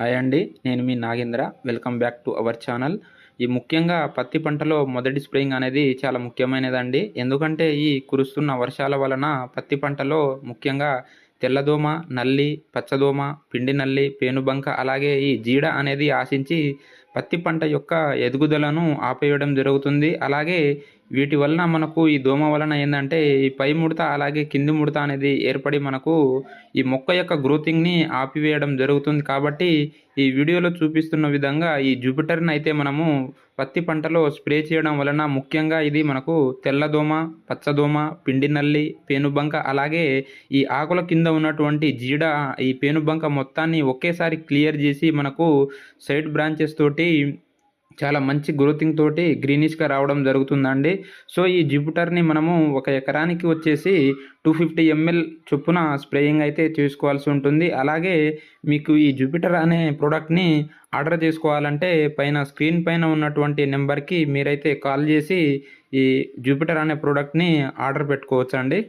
Hi అండి నేను మీ Nagendra. Welcome back to our channel ఈ ముఖ్యంగా పత్తి పంటలో మొదటి స్ప్రేయింగ్ అనేది చాలా ముఖ్యమైనదండి. ఎందుకంటే ఈ కురుస్తున్న వర్షాల వలన పత్తి పంటలో ముఖ్యంగా తెల్లదోమ నల్లి పచ్చదోమ పిండి నల్లి పేనుబంక అలాగే ఈ జీడ అనేది ఆశించి పత్తి పంట యొక్క ఎదుగుదలను ఆపేయడం జరుగుతుంది. అలాగే వీటి వలన మనకు ఈ దోమ వలన ఏంటంటే ఈ పై ముడత అలాగే కింది ముడత అనేది ఏర్పడి మనకు ఈ మొక్క యొక్క గ్రోతింగ్ని ఆపివేయడం జరుగుతుంది. కాబట్టి ఈ వీడియోలో చూపిస్తున్న విధంగా ఈ జూపిటర్ని అయితే మనము పత్తి పంటలో స్ప్రే చేయడం వలన ముఖ్యంగా ఇది మనకు తెల్లదోమ పచ్చదోమ పిండి నల్లి పేనుబంక అలాగే ఈ ఆకుల కింద ఉన్నటువంటి జీడ ఈ పేనుబంక మొత్తాన్ని ఒకేసారి క్లియర్ చేసి మనకు సైడ్ బ్రాంచెస్ తోటి చాలా మంచి గ్రోతింగ్ తోటి గ్రీనిష్గా రావడం జరుగుతుందండి. సో ఈ జూపిటర్ని మనము ఒక ఎకరానికి వచ్చేసి టూ ఫిఫ్టీ ఎంఎల్ చొప్పున స్ప్రేయింగ్ అయితే చేసుకోవాల్సి ఉంటుంది. అలాగే మీకు ఈ జూపిటర్ అనే ప్రోడక్ట్ని ఆర్డర్ చేసుకోవాలంటే పైన స్క్రీన్ పైన ఉన్నటువంటి నెంబర్కి మీరైతే కాల్ చేసి ఈ జూపిటర్ అనే ప్రోడక్ట్ని ఆర్డర్ పెట్టుకోవచ్చండి.